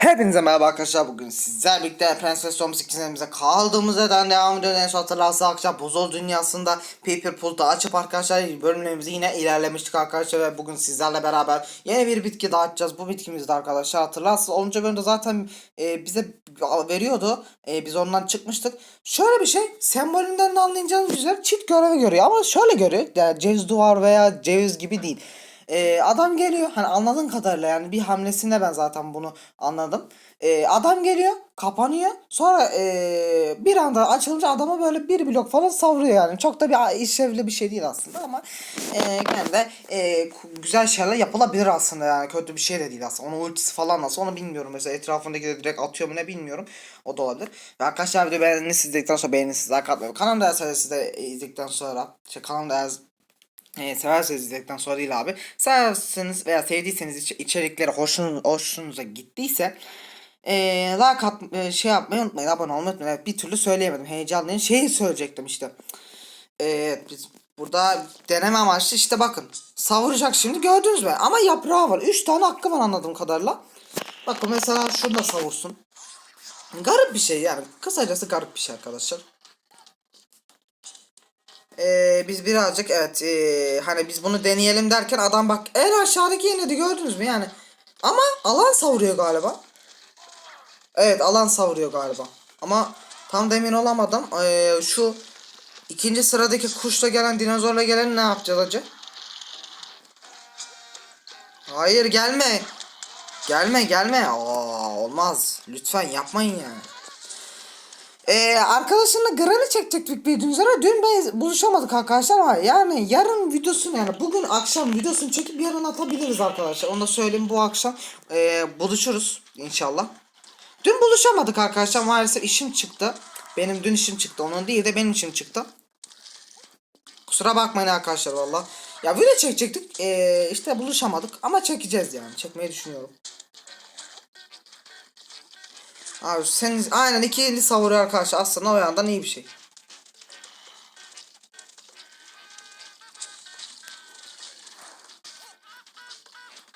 Hepinize merhaba arkadaşlar bugün sizler birlikte Prenses Tom 8'imize kaldığımız yerden devam ediyoruz. En son hatırlarsa akşam buzul dünyasında Paper Pult'u açıp arkadaşlar bölümlerimizi yine ilerlemiştik arkadaşlar ve bugün sizlerle beraber yeni bir bitki dağıtacağız. Bu bitkimiz de arkadaşlar hatırlarsanız 10. bölümde zaten e, bize veriyordu. E, biz ondan çıkmıştık. Şöyle bir şey sembolünden de anlayacağınız üzere çift görevi görüyor ama şöyle görüyor. Yani ceviz duvar veya ceviz gibi değil. Ee, adam geliyor hani anladığın kadarıyla yani bir hamlesinde ben zaten bunu anladım. Ee, adam geliyor kapanıyor sonra ee, bir anda açılınca adama böyle bir blok falan savuruyor yani. Çok da bir işlevli bir şey değil aslında ama gene de ee, güzel şeyler yapılabilir aslında yani kötü bir şey de değil aslında. Onun ultisi falan nasıl onu bilmiyorum mesela etrafındaki de direkt atıyor mu ne bilmiyorum. O da olabilir. Ve arkadaşlar video beğendiğiniz izledikten sonra beğeniniz like atmayı. Kanalımda eğer siz izledikten sonra şey, kanalımda eğer e, severseniz izledikten sonra değil abi. Severseniz veya sevdiyseniz iç- içerikleri hoşun, hoşunuza gittiyse e, like at, e, şey yapmayı unutmayın. Abone olmayı unutmayın. Evet, bir türlü söyleyemedim. Heyecanlıyım. Şeyi söyleyecektim işte. Evet biz burada deneme amaçlı işte bakın. Savuracak şimdi gördünüz mü? Ama yaprağı var. 3 tane hakkı var anladığım kadarıyla. Bakın mesela şunu da savursun. Garip bir şey yani. Kısacası garip bir şey arkadaşlar. Ee, biz birazcık evet ee, hani biz bunu deneyelim derken adam bak en aşağıdaki yenildi gördünüz mü yani. Ama alan savuruyor galiba. Evet alan savuruyor galiba. Ama tam da emin olamadım. Ee, şu ikinci sıradaki kuşla gelen dinozorla gelen ne yapacağız acı? Hayır gelme. Gelme gelme. Aa, olmaz. Lütfen yapmayın yani. Ee, arkadaşımla Granny çekecektik bildiğiniz üzere. Dün ben buluşamadık arkadaşlar ama yani yarın videosunu yani bugün akşam videosunu çekip yarın atabiliriz arkadaşlar. Onu da söyleyeyim bu akşam ee, buluşuruz inşallah. Dün buluşamadık arkadaşlar maalesef işim çıktı. Benim dün işim çıktı onun değil de benim işim çıktı. Kusura bakmayın arkadaşlar valla. Ya video çekecektik ee, işte buluşamadık ama çekeceğiz yani çekmeyi düşünüyorum. Abi sen aynen iki eli savuruyor arkadaşlar aslında o yandan iyi bir şey.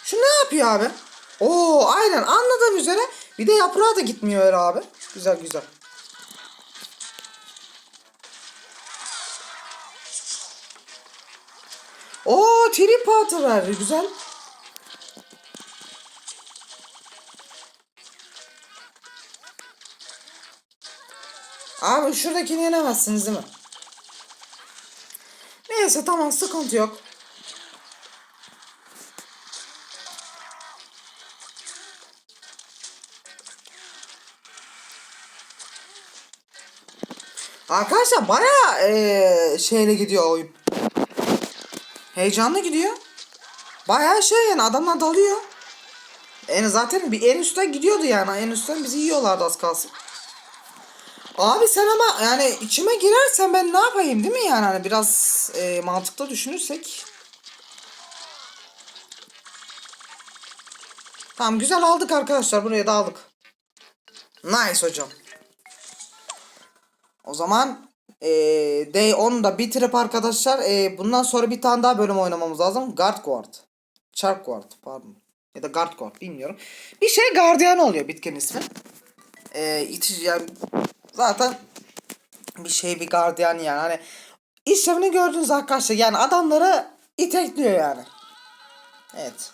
Şu ne yapıyor abi? Oo aynen anladığım üzere bir de yaprağı da gitmiyor öyle abi. Güzel güzel. Oo trip atı verdi güzel. Abi şuradakini yenemezsiniz değil mi? Neyse tamam sıkıntı yok. Arkadaşlar baya eee şeyle gidiyor oyun. Heyecanlı gidiyor. Baya şey yani adamlar dalıyor. En zaten bir en üstten gidiyordu yani. En üstten bizi yiyorlardı az kalsın. Abi sen ama yani içime girersen ben ne yapayım değil mi yani hani biraz e, mantıklı düşünürsek. Tamam güzel aldık arkadaşlar buraya da aldık. Nice hocam. O zaman e, Day 10'u da bitirip arkadaşlar e, bundan sonra bir tane daha bölüm oynamamız lazım. Guard Guard. Shark Guard pardon. Ya da Guard Guard bilmiyorum. Bir şey gardiyan oluyor bitkinin ismi. E, itici yani zaten bir şey bir gardiyan yani hani işlevini gördünüz arkadaşlar yani adamları itekliyor yani. Evet.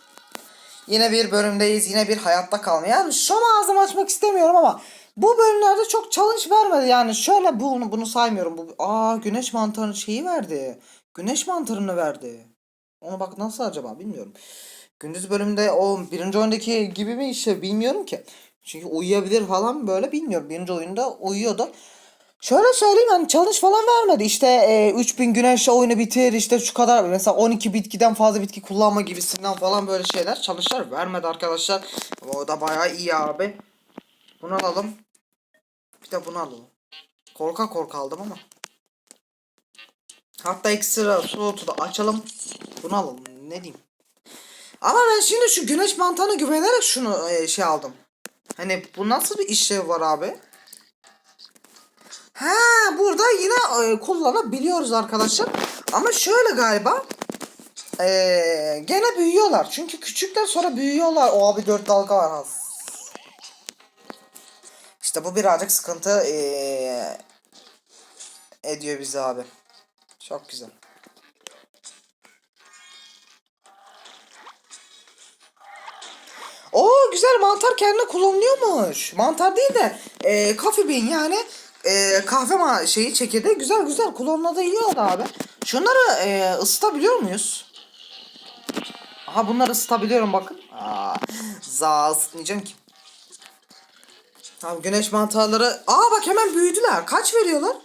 Yine bir bölümdeyiz. Yine bir hayatta kalma. Yani an ağzımı açmak istemiyorum ama bu bölümlerde çok challenge vermedi. Yani şöyle bunu, bunu saymıyorum. Bu, aa güneş mantarının şeyi verdi. Güneş mantarını verdi. Onu bak nasıl acaba bilmiyorum. Gündüz bölümde o birinci oyundaki gibi mi işte bilmiyorum ki. Çünkü uyuyabilir falan böyle bilmiyorum. Birinci oyunda uyuyordu. Şöyle söyleyeyim hani challenge falan vermedi. İşte e, 3000 güneşle oyunu bitir işte şu kadar mesela 12 bitkiden fazla bitki kullanma gibisinden falan böyle şeyler challenge'lar vermedi arkadaşlar. O da bayağı iyi abi. Bunu alalım. Bir de bunu alalım. Korka korka aldım ama. Hatta ekstra slotu da açalım. Bunu alalım. Ne diyeyim. Ama ben şimdi şu güneş mantığına güvenerek şunu e, şey aldım. Hani bu nasıl bir işlev var abi? Ha burada yine e, kullanabiliyoruz arkadaşlar. Ama şöyle galiba. E, gene büyüyorlar. Çünkü küçükler sonra büyüyorlar. O abi dört dalga var az. İşte bu birazcık sıkıntı eee, ediyor bizi abi. Çok güzel. Oo güzel mantar kendine kullanılıyormuş. Mantar değil de e, coffee bean yani e, kahve ma şeyi çekirdeği güzel güzel kullanılabiliyor da abi. Şunları e, ısıtabiliyor muyuz? Aha bunları ısıtabiliyorum bakın. Aa, za ısıtmayacağım ki. Tamam güneş mantarları. Aa bak hemen büyüdüler. Kaç veriyorlar?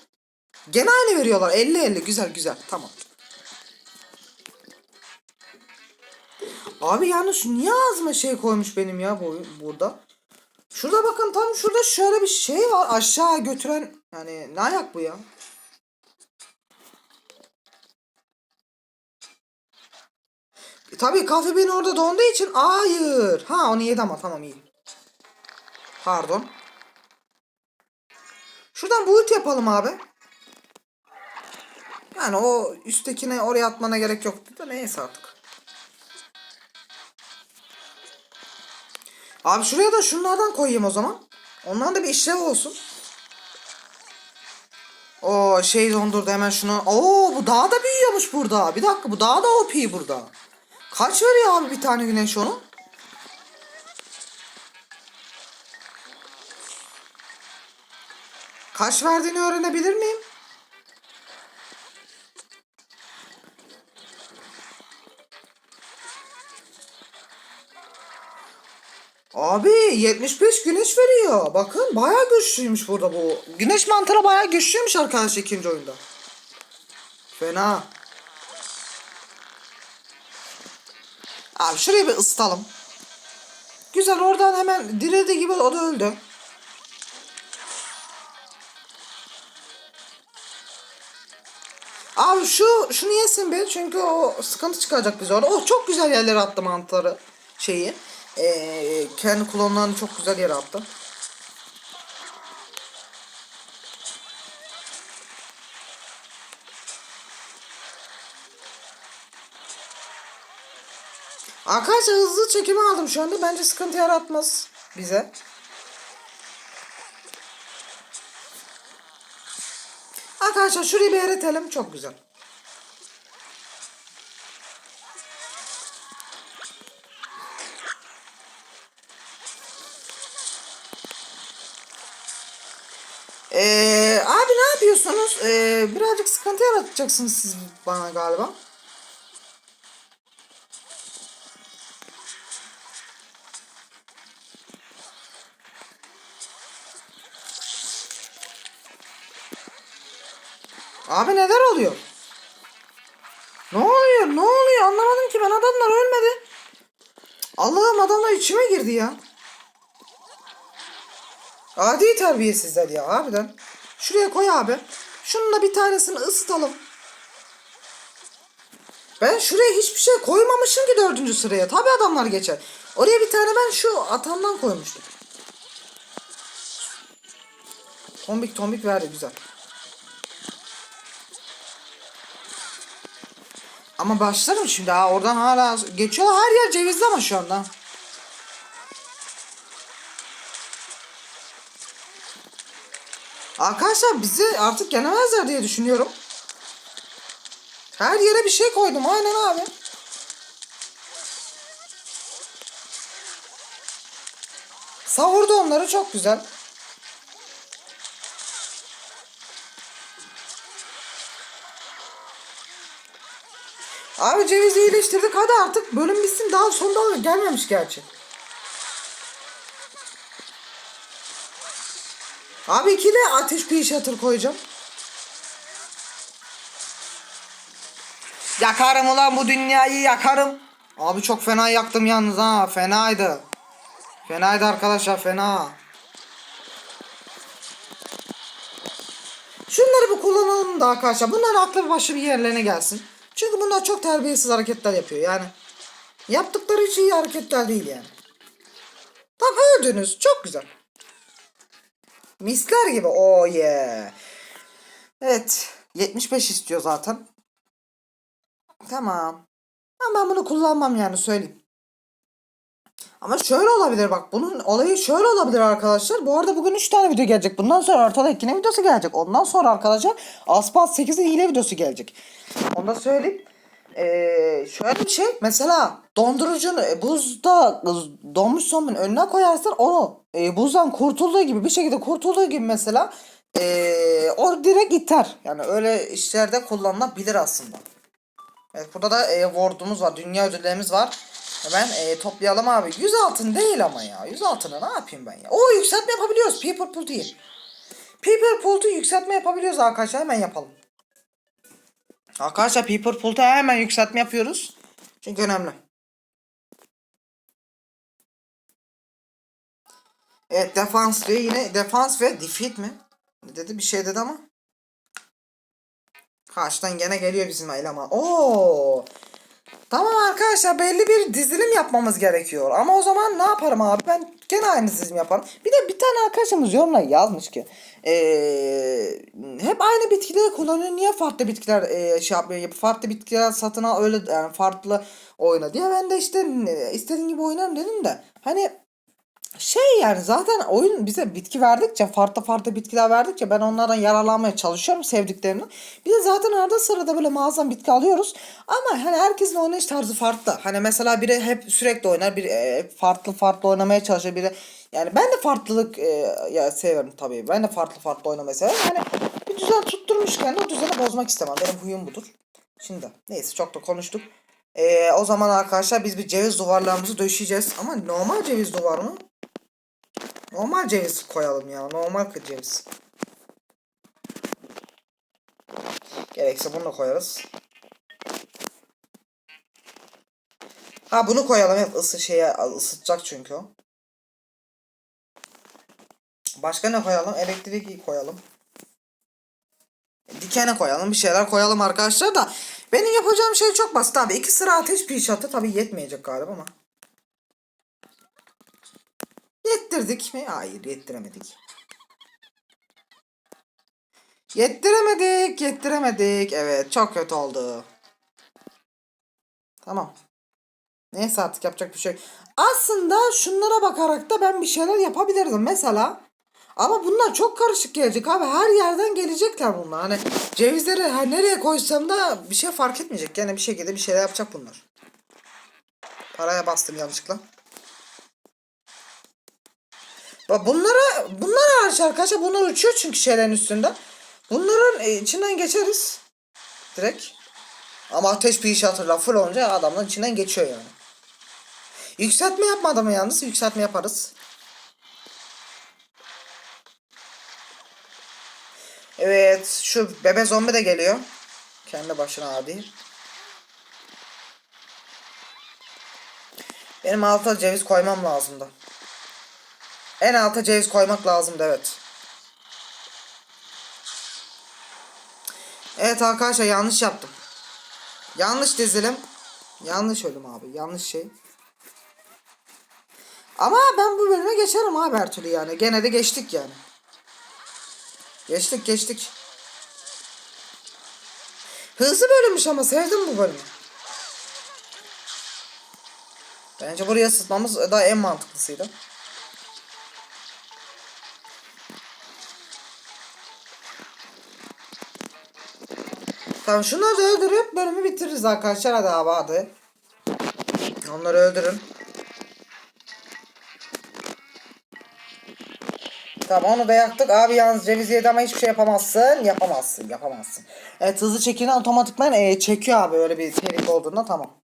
Gene aynı veriyorlar. 50 50 güzel güzel. Tamam. Abi yalnız niye ağzıma şey koymuş benim ya bu burada? Şurada bakın tam şurada şöyle bir şey var aşağı götüren yani ne ayak bu ya? E, tabii kahve benim orada donduğu için hayır. Ha onu yedi ama tamam iyi. Pardon. Şuradan boot yapalım abi. Yani o üsttekine oraya atmana gerek yoktu da neyse artık. Abi şuraya da şunlardan koyayım o zaman. Ondan da bir işlev olsun. O şey dondurdu hemen şunu. Oo bu daha da büyüyormuş burada. Bir dakika bu daha da OP burada. Kaç veriyor abi bir tane güneş onu? Kaç verdiğini öğrenebilir miyim? Abi 75 güneş veriyor. Bakın bayağı güçlüymüş burada bu. Güneş mantarı bayağı güçlüymüş arkadaş ikinci oyunda. Fena. Abi şurayı bir ısıtalım. Güzel oradan hemen dirildi gibi o da öldü. Abi şu şunu yesin be çünkü o sıkıntı çıkaracak bize orada. Oh çok güzel yerlere attı mantarı şeyi. Ee, kendi klonlarını çok güzel yere attı. Arkadaşlar hızlı çekimi aldım şu anda. Bence sıkıntı yaratmaz bize. Arkadaşlar şurayı bir eritelim. Çok güzel. Ee, abi ne yapıyorsunuz? Ee, birazcık sıkıntı yaratacaksınız siz bana galiba. Abi neler oluyor? Ne oluyor? Ne oluyor? Anlamadım ki ben adamlar ölmedi. Allah'ım adamlar içime girdi ya. Adi terbiyesizler ya harbiden. Şuraya koy abi. Şunun da bir tanesini ısıtalım. Ben şuraya hiçbir şey koymamışım ki dördüncü sıraya. Tabi adamlar geçer. Oraya bir tane ben şu atamdan koymuştum. Tombik tombik verdi güzel. Ama başlarım şimdi ha oradan hala geçiyor her yer cevizli ama şu anda. Arkadaşlar bizi artık yenemezler diye düşünüyorum. Her yere bir şey koydum aynen abi. Savurdu onları çok güzel. Abi cevizi iyileştirdik hadi artık bölüm bitsin daha son dalga gelmemiş gerçi. Abi iki de ateş bir şatır koyacağım. Yakarım ulan bu dünyayı yakarım. Abi çok fena yaktım yalnız ha fenaydı. Fenaydı arkadaşlar fena. Şunları bir kullanalım da arkadaşlar. Bunların aklı başı bir yerlerine gelsin. Çünkü bunlar çok terbiyesiz hareketler yapıyor yani. Yaptıkları hiç iyi hareketler değil yani. Tam öldünüz. Çok güzel. Misler gibi. Oh yeah. Evet. 75 istiyor zaten. Tamam. Ama ben bunu kullanmam yani söyleyeyim. Ama şöyle olabilir bak bunun olayı şöyle olabilir arkadaşlar. Bu arada bugün 3 tane video gelecek. Bundan sonra ortada ikine videosu gelecek. Ondan sonra arkadaşlar Aspas 8'in hile videosu gelecek. Onu da söyleyeyim. Ee, şöyle bir şey mesela dondurucunu e, buzda donmuş zombinin önüne koyarsan onu e, buzdan kurtulduğu gibi bir şekilde kurtulduğu gibi mesela e, o direkt iter. Yani öyle işlerde kullanılabilir aslında. Evet burada da e, ward'umuz var. Dünya ödüllerimiz var. Hemen e, toplayalım abi. 100 altın değil ama ya. 100 altına ne yapayım ben ya. Oo yükseltme yapabiliyoruz. People pool değil. People pool'u yükseltme yapabiliyoruz arkadaşlar. Hemen yapalım. Arkadaşlar People pool'u hemen yükseltme yapıyoruz. Çünkü önemli. Evet defans diyor yine defans ve defeat mi? Dedi bir şey dedi ama. Karşıdan gene geliyor bizim eleman. Oo. Tamam arkadaşlar belli bir dizilim yapmamız gerekiyor. Ama o zaman ne yaparım abi? Ben gene aynı dizilim yaparım. Bir de bir tane arkadaşımız yorumla yazmış ki. Eee hep aynı bitkileri kullanıyor. Niye farklı bitkiler eee, şey yapmıyor? Farklı bitkiler satın al öyle yani farklı oyna diye. Ben de işte e, istediğim gibi oynarım dedim de. Hani şey yani zaten oyun bize bitki verdikçe farklı farklı bitkiler verdikçe ben onlardan yararlanmaya çalışıyorum sevdiklerimden. Bir de zaten arada sırada böyle mağazadan bitki alıyoruz. Ama hani herkesin oynayış tarzı farklı. Hani mesela biri hep sürekli oynar, biri e, farklı farklı oynamaya çalışır, biri yani ben de farklılık e, ya severim tabii. Ben de farklı farklı oynamayı severim. Yani bir düzen tutturmuşken de o düzeni bozmak istemem. Benim huyum budur. Şimdi neyse çok da konuştuk. E, o zaman arkadaşlar biz bir ceviz duvarlarımızı döşeyeceğiz. Ama normal ceviz duvar mı? Normal ceviz koyalım ya. Normal ceviz. Gerekse bunu da koyarız. Ha bunu koyalım. Evet ısı şeye ısıtacak çünkü o. Başka ne koyalım? Elektrik koyalım. Dikene koyalım. Bir şeyler koyalım arkadaşlar da. Benim yapacağım şey çok basit abi. İki sıra ateş bir çatı. Tabi yetmeyecek galiba ama. Yettirdik mi? Hayır yettiremedik. Yettiremedik, yettiremedik. Evet, çok kötü oldu. Tamam. Neyse artık yapacak bir şey. Aslında şunlara bakarak da ben bir şeyler yapabilirdim. Mesela ama bunlar çok karışık gelecek abi. Her yerden gelecekler bunlar. Hani cevizleri her nereye koysam da bir şey fark etmeyecek. Yani bir şekilde bir şeyler yapacak bunlar. Paraya bastım yanlışlıkla. Bunlara bunlar hariç arkadaşlar bunlar uçuyor çünkü şeylerin üstünde. Bunların e, içinden geçeriz. Direkt. Ama ateş bir iş hatırla full olunca adamların içinden geçiyor yani. Yükseltme yapmadım yalnız. Yükseltme yaparız. Evet şu bebe zombi de geliyor. Kendi başına abi. Benim alta ceviz koymam lazımdı. En alta ceviz koymak lazımdı evet. Evet arkadaşlar yanlış yaptım. Yanlış dizilim. Yanlış ölüm abi. Yanlış şey. Ama ben bu bölüme geçerim abi her türlü yani. Gene de geçtik yani. Geçtik geçtik. Hızlı bölünmüş ama sevdim bu bölümü. Bence buraya ısıtmamız da en mantıklısıydı. Tamam şunları da öldürüp bölümü bitiririz arkadaşlar hadi abi hadi. Onları öldürün. Tamam onu da yaktık. Abi yalnız ceviz yedi ama hiçbir şey yapamazsın. Yapamazsın. Yapamazsın. Evet hızlı çekini otomatikman e, çekiyor abi öyle bir tehlike olduğunda tamam.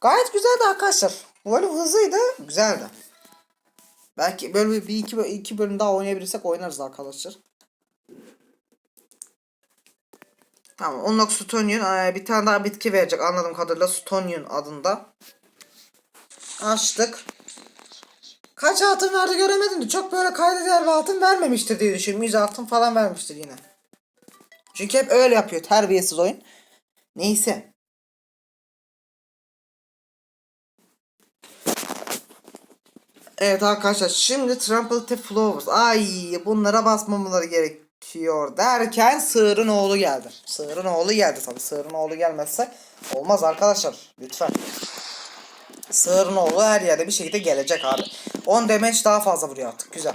Gayet güzeldi arkadaşlar. Bu bölüm hızlıydı. Güzeldi. Belki böyle bir iki, iki bölüm daha oynayabilirsek oynarız arkadaşlar. Tamam. Unlock Stonion. Ee, bir tane daha bitki verecek anladığım kadarıyla. Stonion adında. Açtık. Kaç altın verdi göremedim de çok böyle kayda değer altın vermemiştir diye düşünüyorum. 100 altın falan vermiştir yine. Çünkü hep öyle yapıyor terbiyesiz oyun. Neyse. Evet arkadaşlar şimdi Trample Flowers. Ay bunlara basmamaları gerekiyor derken sığırın oğlu geldi. Sığırın oğlu geldi tabii. Sığırın oğlu gelmezse olmaz arkadaşlar. Lütfen. Sığırın oğlu her yerde bir şekilde gelecek abi. 10 damage daha fazla vuruyor artık. Güzel.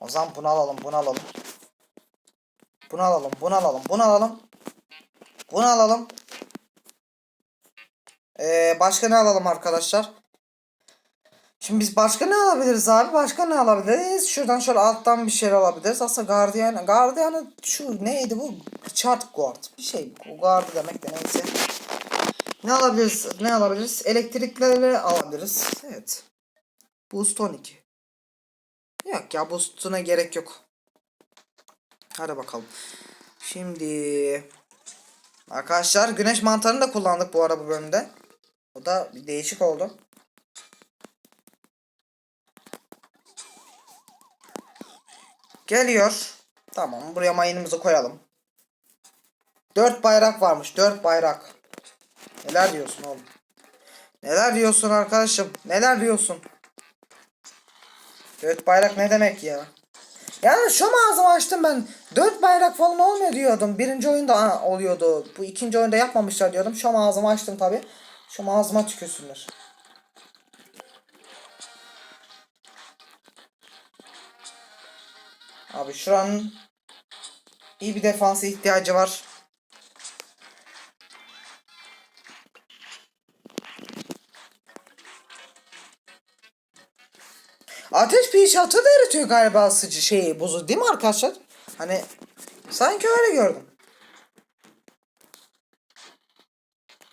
O zaman bunu alalım, bunu alalım. Bunu alalım, bunu alalım, bunu alalım. Bunu alalım. Ee, başka ne alalım arkadaşlar? Şimdi biz başka ne alabiliriz abi? Başka ne alabiliriz? Şuradan şöyle alttan bir şey alabiliriz. Aslında gardiyan, gardiyanı şu neydi bu? Chart guard. Bir şey. O gardı demek de neyse. Ne alabiliriz? Ne alabiliriz? Elektrikleri alabiliriz. Evet. Boost 12. Yok ya boost'una gerek yok. Hadi bakalım. Şimdi arkadaşlar güneş mantarını da kullandık bu ara bu bölümde. O da bir değişik oldu. Geliyor. Tamam buraya mayınımızı koyalım. Dört bayrak varmış. Dört bayrak. Neler diyorsun oğlum? Neler diyorsun arkadaşım? Neler diyorsun? Dört bayrak ne demek ya? Yani şu ağzımı açtım ben. Dört bayrak falan olmuyor diyordum. Birinci oyunda oluyordu. Bu ikinci oyunda yapmamışlar diyordum. Şu ağzımı açtım tabi. Şu ağzıma tükürsünler. Abi şuranın iyi bir defansa ihtiyacı var. Ateş pişatı da eritiyor galiba sıcı şeyi buzu değil mi arkadaşlar? Hani sanki öyle gördüm.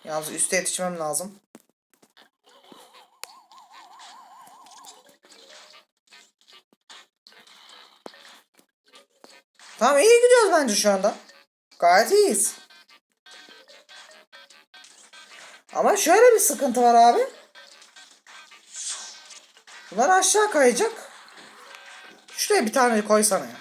Yalnız üste yetişmem lazım. Tamam iyi gidiyoruz bence şu anda. Gayet iyiyiz. Ama şöyle bir sıkıntı var abi. Bunlar aşağı kayacak. Şuraya bir tane koysana ya.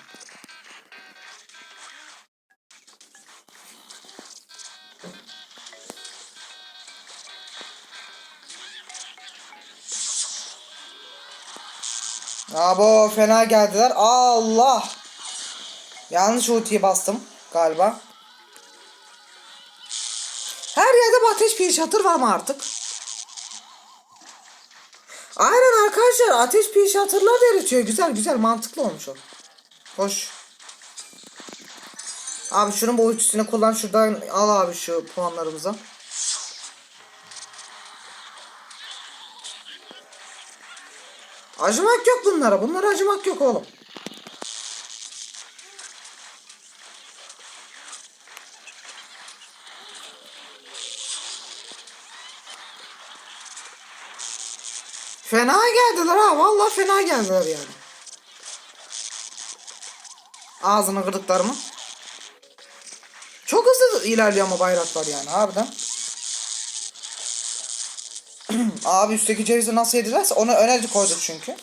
Abo fena geldiler. Allah. Yanlış ultiyi bastım galiba. Her yerde ateş bir şatır var mı artık? Aynen arkadaşlar ateş bir şatırlar da eritiyor. Güzel güzel mantıklı olmuş o. Hoş. Abi şunun bu kullan şuradan al abi şu puanlarımızı. Acımak yok bunlara. Bunlara acımak yok oğlum. Fena geldiler ha. Vallahi fena geldiler yani. Ağzını kırdıklar mı? Çok hızlı ilerliyor ama bayraklar yani harbiden. Abi üstteki cevizi nasıl yedilerse onu öne koyduk çünkü.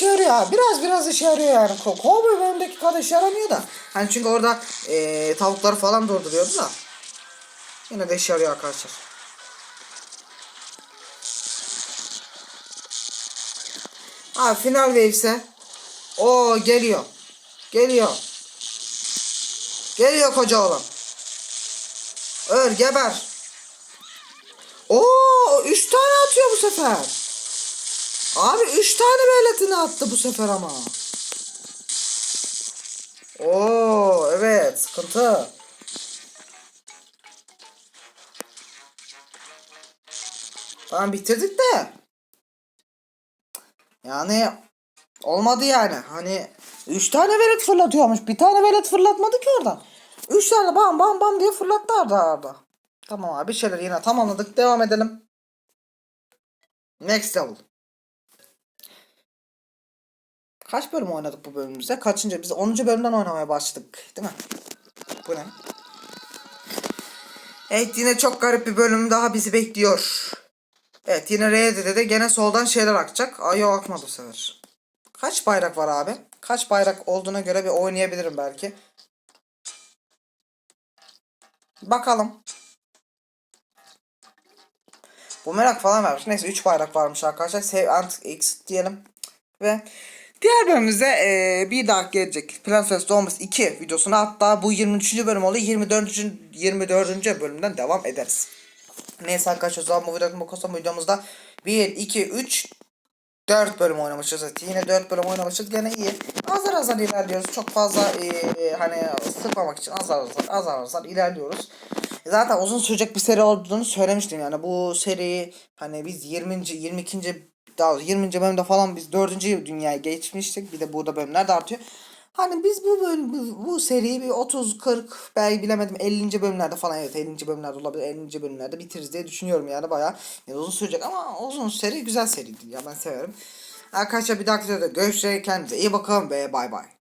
İşe yarıyor. Biraz biraz işe yarıyor yani. Cowboy bölümdeki kadar işe yaramıyor da. Hani çünkü orada eee tavukları falan durduruyordu da. Yine de işe yarıyor arkadaşlar. Abi final waves'e o geliyor. Geliyor. Geliyor koca oğlan. Öl geber. Oo, üç tane atıyor bu sefer. Abi 3 tane veletini attı bu sefer ama. Oo evet sıkıntı. Tamam bitirdik de. Yani olmadı yani. Hani 3 tane velet fırlatıyormuş. Bir tane velet fırlatmadı ki oradan. 3 tane bam bam bam diye fırlattı arda arda. Tamam abi şeyler yine tamamladık. Devam edelim. Next level. Kaç bölüm oynadık bu bölümümüzde? Kaçıncı? Biz 10. bölümden oynamaya başladık. Değil mi? Bu ne? Evet yine çok garip bir bölüm daha bizi bekliyor. Evet yine R'de de gene soldan şeyler akacak. Ay yok akmadı bu sefer. Kaç bayrak var abi? Kaç bayrak olduğuna göre bir oynayabilirim belki. Bakalım. Bu merak falan vermiş. Neyse 3 bayrak varmış arkadaşlar. Save and X diyelim. Ve Diğer bölümümüzde eee, bir daha gelecek Prenses Thomas 2 videosuna hatta bu 23. bölüm oluyor 24. 24. bölümden devam ederiz. Neyse arkadaşlar o zaman bu videomuzda Kosom videomuzda 1, 2, 3, 4 bölüm oynamışız. Evet, yine 4 bölüm oynamışız. Gene iyi. Azar azar ilerliyoruz. Çok fazla eee, hani sıkmamak için azar azar azar azar ilerliyoruz. Zaten uzun sürecek bir seri olduğunu söylemiştim yani. Bu seri hani biz 20. 22. daha doğrusu 20. bölümde falan biz 4. dünyaya geçmiştik. Bir de burada bölümler de artıyor. Hani biz bu bölüm, bu, bu seriyi bir 30 40 belki bilemedim 50. bölümlerde falan evet 50. bölümlerde olabilir 50. bölümlerde bitiririz diye düşünüyorum yani bayağı yani uzun sürecek ama uzun seri güzel seriydi ya ben severim. Arkadaşlar bir dahaki videoda görüşürüz kendinize iyi bakın ve bay bay.